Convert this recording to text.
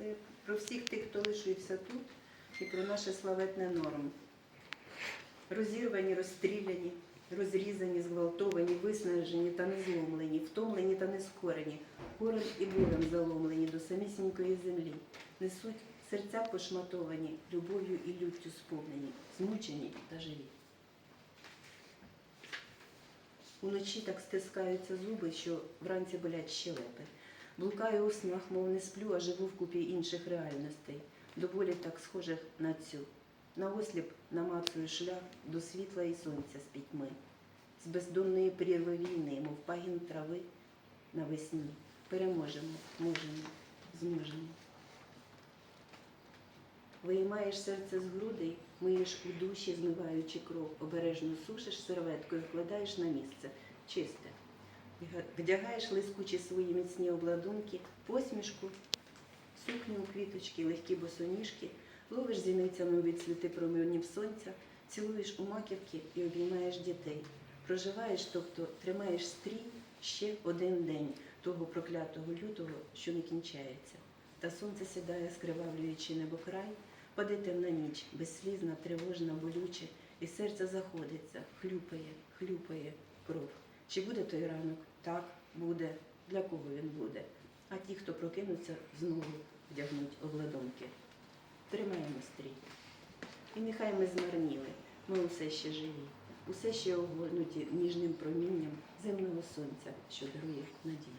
Це про всіх тих, хто лишився тут, і про наше славетне норм. Розірвані, розстріляні, розрізані, зґвалтовані, виснажені та незломлені, втомлені та нескорені, горем і болем заломлені до самісінької землі, несуть серця пошматовані, любов'ю і люттю сповнені, змучені та живі. Уночі так стискаються зуби, що вранці болять щелепи. Блукаю у снах, мов не сплю, а живу в купі інших реальностей, до болі так схожих на цю. Наосліп намацую шлях до світла і сонця з пітьми, з бездонної прірви війни, мов пагін трави навесні. Переможемо, можемо, зможемо. Виймаєш серце з грудей, миєш у душі, змиваючи кров, обережно сушиш серветкою, вкладаєш на місце, чисте. Вдягаєш лискучі свої міцні обладунки, посмішку, сукню у квіточки, легкі босоніжки, ловиш зіницями від світи променів сонця, цілуєш у маківки і обіймаєш дітей. Проживаєш, тобто тримаєш стрій ще один день того проклятого лютого, що не кінчається. Та сонце сідає, скривавлюючи небокрай, паде темна ніч, безслізна, тривожна, болюче, і серце заходиться, хлюпає, хлюпає кров. Чи буде той ранок? Так, буде. Для кого він буде? А ті, хто прокинуться, знову вдягнуть обладунки. Тримаємо стрій. І нехай ми змарніли, ми усе ще живі, усе ще огорнуті ніжним промінням земного сонця, що дарує надію.